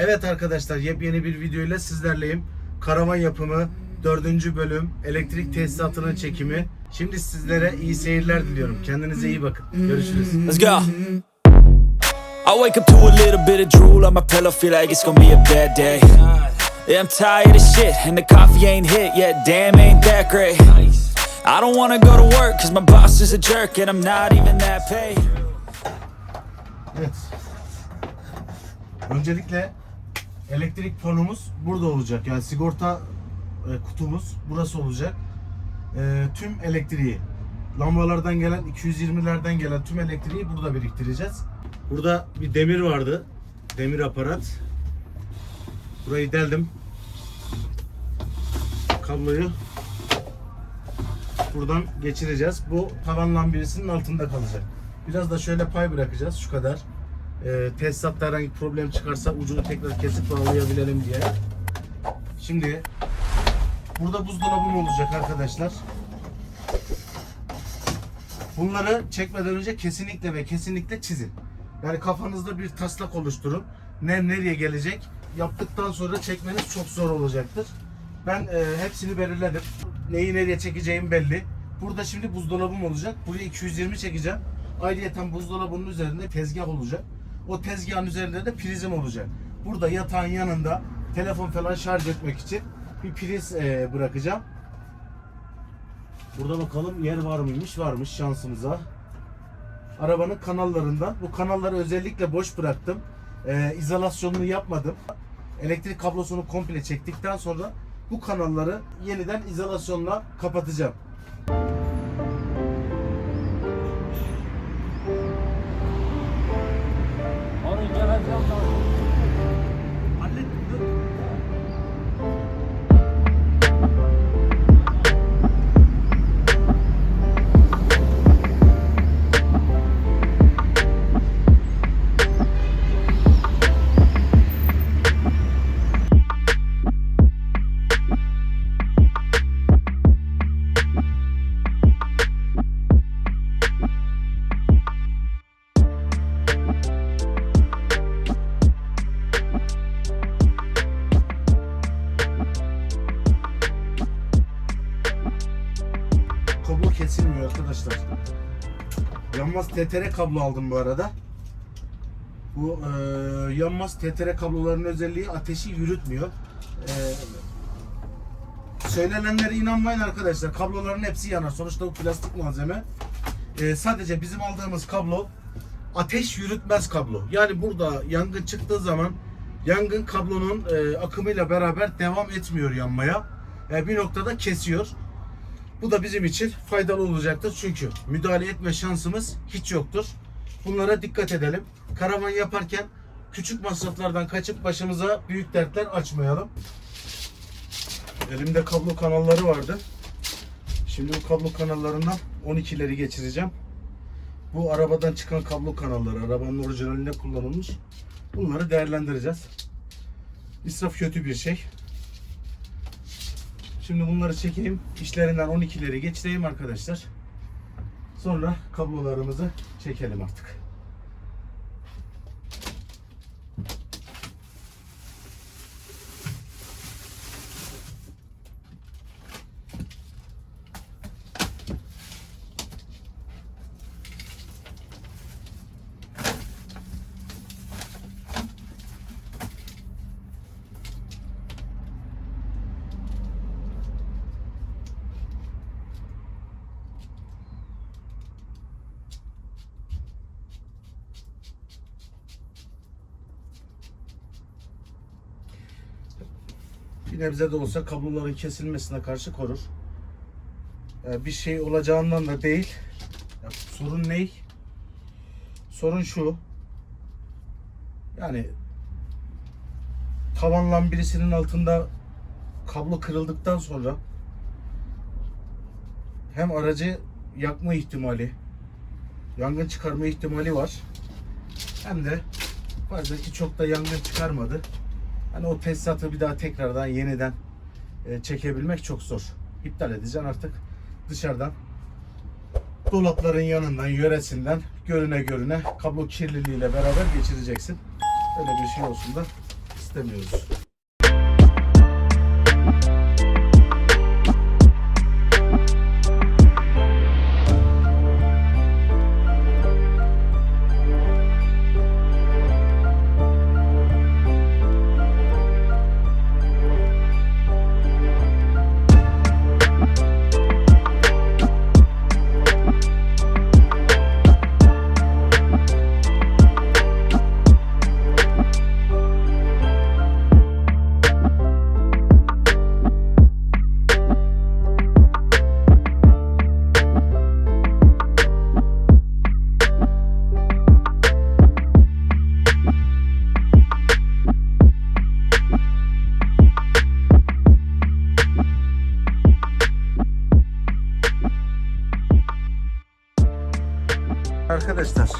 Evet arkadaşlar yepyeni bir video ile sizlerleyim. Karavan yapımı 4. bölüm elektrik tesisatının çekimi. Şimdi sizlere iyi seyirler diliyorum. Kendinize iyi bakın. Görüşürüz. Let's go. I wake up to a little bit of drool on my pillow, feel like it's gonna be a bad day. Yeah, I'm tired of shit, and the coffee ain't hit yet. Damn, ain't that great. I don't wanna go to work, cause my boss is a jerk, and I'm not even that paid. Evet. Öncelikle elektrik fonumuz burada olacak. Yani sigorta e, kutumuz burası olacak. E, tüm elektriği lambalardan gelen 220'lerden gelen tüm elektriği burada biriktireceğiz. Burada bir demir vardı. Demir aparat. Burayı deldim. Kabloyu buradan geçireceğiz. Bu tavan lambirasının altında kalacak. Biraz da şöyle pay bırakacağız şu kadar. Ee, tesisatta herhangi bir problem çıkarsa ucunu tekrar kesip bağlayabilelim diye. Şimdi burada buzdolabım olacak arkadaşlar. Bunları çekmeden önce kesinlikle ve kesinlikle çizin. Yani kafanızda bir taslak oluşturun. Nem nereye gelecek? Yaptıktan sonra çekmeniz çok zor olacaktır. Ben e, hepsini belirledim. Neyi nereye çekeceğim belli. Burada şimdi buzdolabım olacak. Buraya 220 çekeceğim. Ayrıyeten buzdolabının üzerinde tezgah olacak. O tezgahın üzerinde de prizim olacak. Burada yatağın yanında telefon falan şarj etmek için bir priz e, bırakacağım. Burada bakalım yer var mıymış? Varmış şansımıza. Arabanın kanallarından. Bu kanalları özellikle boş bıraktım. Ee, izolasyonunu yapmadım. Elektrik kablosunu komple çektikten sonra bu kanalları yeniden izolasyonla kapatacağım. Kablo kesilmiyor arkadaşlar. Yanmaz TTR kablo aldım bu arada. Bu e, yanmaz TTR kabloların özelliği ateşi yürütmüyor. E, söylenenlere inanmayın arkadaşlar. Kabloların hepsi yanar. Sonuçta bu plastik malzeme. E, sadece bizim aldığımız kablo ateş yürütmez kablo. Yani burada yangın çıktığı zaman yangın kablonun e, akımıyla beraber devam etmiyor yanmaya. E, bir noktada kesiyor. Bu da bizim için faydalı olacaktır çünkü müdahale etme şansımız hiç yoktur. Bunlara dikkat edelim. Karavan yaparken küçük masraflardan kaçıp başımıza büyük dertler açmayalım. Elimde kablo kanalları vardı. Şimdi bu kablo kanallarından 12'leri geçireceğim. Bu arabadan çıkan kablo kanalları, arabanın orijinalinde kullanılmış. Bunları değerlendireceğiz. İsraf kötü bir şey. Şimdi bunları çekeyim. İşlerinden 12'leri geçireyim arkadaşlar. Sonra kablolarımızı çekelim artık. Bir nebze de olsa kabloların kesilmesine karşı korur. Ee, bir şey olacağından da değil. Ya, sorun ne? Sorun şu. Yani tavan lambirisinin altında kablo kırıldıktan sonra hem aracı yakma ihtimali, yangın çıkarma ihtimali var. Hem de fazla ki çok da yangın çıkarmadı. Hani o tesisatı bir daha tekrardan yeniden e, çekebilmek çok zor. İptal edeceksin artık dışarıdan dolapların yanından, yöresinden görüne görüne kablo kirliliğiyle beraber geçireceksin. Öyle bir şey olsun da istemiyoruz. Arkadaşlar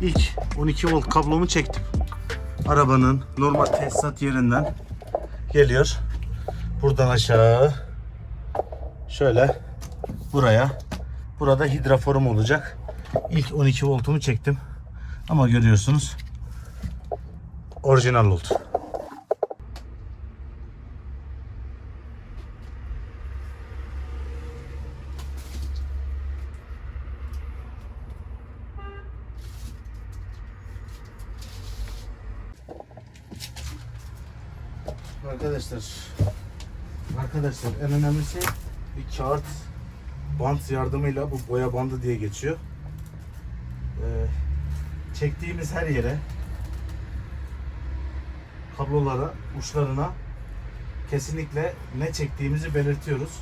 ilk 12 volt kablomu çektim. Arabanın normal tesisat yerinden geliyor. Buradan aşağı şöyle buraya. Burada hidraforum olacak. İlk 12 voltumu çektim. Ama görüyorsunuz orijinal oldu. Arkadaşlar Arkadaşlar en önemlisi bir kağıt bant yardımıyla bu boya bandı diye geçiyor. Ee, çektiğimiz her yere kablolara, uçlarına kesinlikle ne çektiğimizi belirtiyoruz.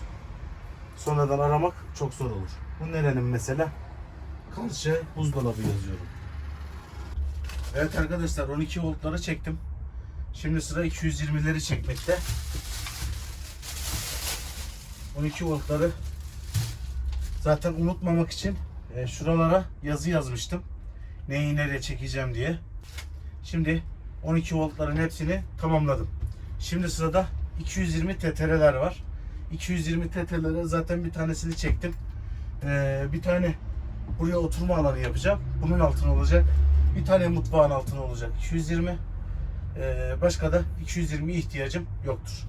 Sonradan aramak çok zor olur. Bu nerenin mesela? Karşı buzdolabı yazıyorum. Evet arkadaşlar 12 voltları çektim. Şimdi sıra 220'leri çekmekte. 12 voltları zaten unutmamak için e, şuralara yazı yazmıştım. Neyi nereye çekeceğim diye. Şimdi 12 voltların hepsini tamamladım. Şimdi sırada 220 TTR'ler var. 220 TTR'lere zaten bir tanesini çektim. E, bir tane buraya oturma alanı yapacağım. Bunun altına olacak. Bir tane mutfağın altına olacak. 220 ee, başka da 220 ihtiyacım yoktur.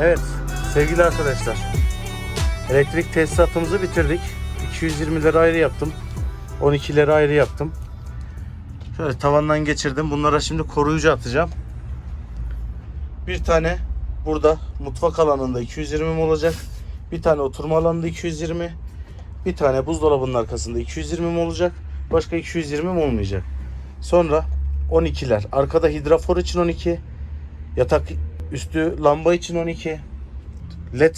Evet sevgili arkadaşlar. Elektrik tesisatımızı bitirdik. 220'leri ayrı yaptım. 12'leri ayrı yaptım. Şöyle tavandan geçirdim. Bunlara şimdi koruyucu atacağım. Bir tane burada mutfak alanında 220 olacak. Bir tane oturma alanında 220. Bir tane buzdolabının arkasında 220 olacak. Başka 220 olmayacak. Sonra 12'ler. Arkada hidrafor için 12. Yatak üstü lamba için 12. LED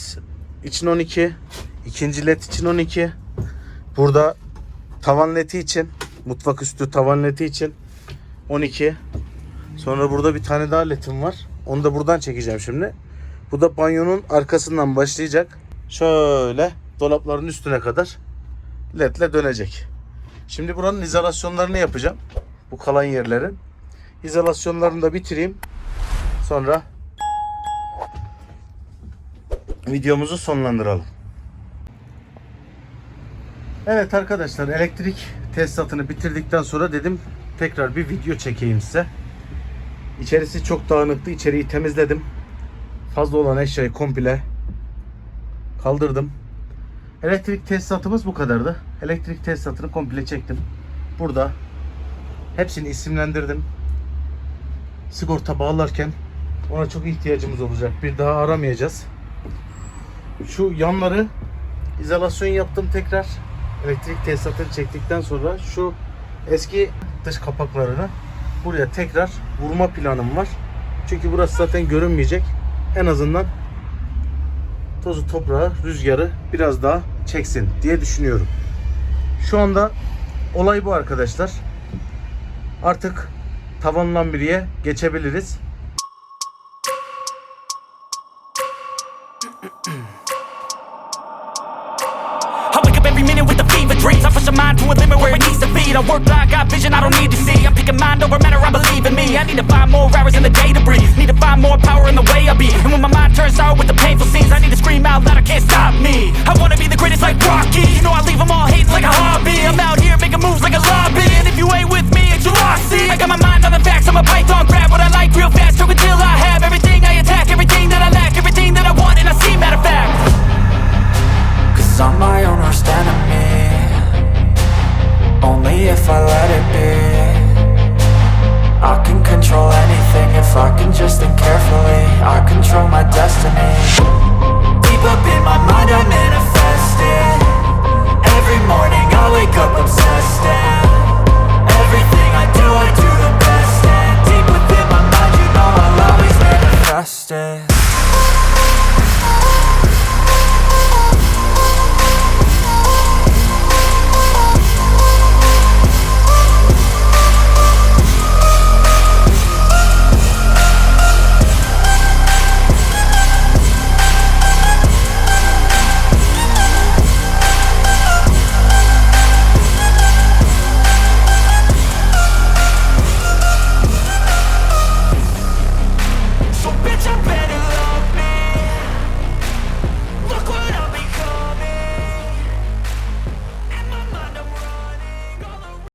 için 12. ikinci led için 12. Burada tavan ledi için mutfak üstü tavan ledi için 12. Sonra burada bir tane daha ledim var. Onu da buradan çekeceğim şimdi. Bu da banyonun arkasından başlayacak. Şöyle dolapların üstüne kadar ledle dönecek. Şimdi buranın izolasyonlarını yapacağım. Bu kalan yerlerin. İzolasyonlarını da bitireyim. Sonra videomuzu sonlandıralım. Evet arkadaşlar elektrik tesisatını bitirdikten sonra dedim tekrar bir video çekeyim size. İçerisi çok dağınıktı. İçeriği temizledim. Fazla olan eşyayı komple kaldırdım. Elektrik tesisatımız bu kadardı. Elektrik tesisatını komple çektim. Burada hepsini isimlendirdim. Sigorta bağlarken ona çok ihtiyacımız olacak. Bir daha aramayacağız. Şu yanları izolasyon yaptım tekrar. Elektrik tesisatını çektikten sonra şu eski dış kapaklarını buraya tekrar vurma planım var. Çünkü burası zaten görünmeyecek. En azından tozu toprağı, rüzgarı biraz daha çeksin diye düşünüyorum. Şu anda olay bu arkadaşlar. Artık tavan lambiriye geçebiliriz. Push mind to a limit where it needs to be. I work blind, got vision I don't need to see. I'm picking mind over matter, I believe in me. I need to find more hours in the day to breathe. Need to find more power in the way I be. And when my mind turns sour with the painful scenes, I need to scream out loud, I can't stop me. I wanna be the greatest like Rocky. You know I leave them all hating like a hobby. I'm out here making moves like a lobby. And if you ain't with me,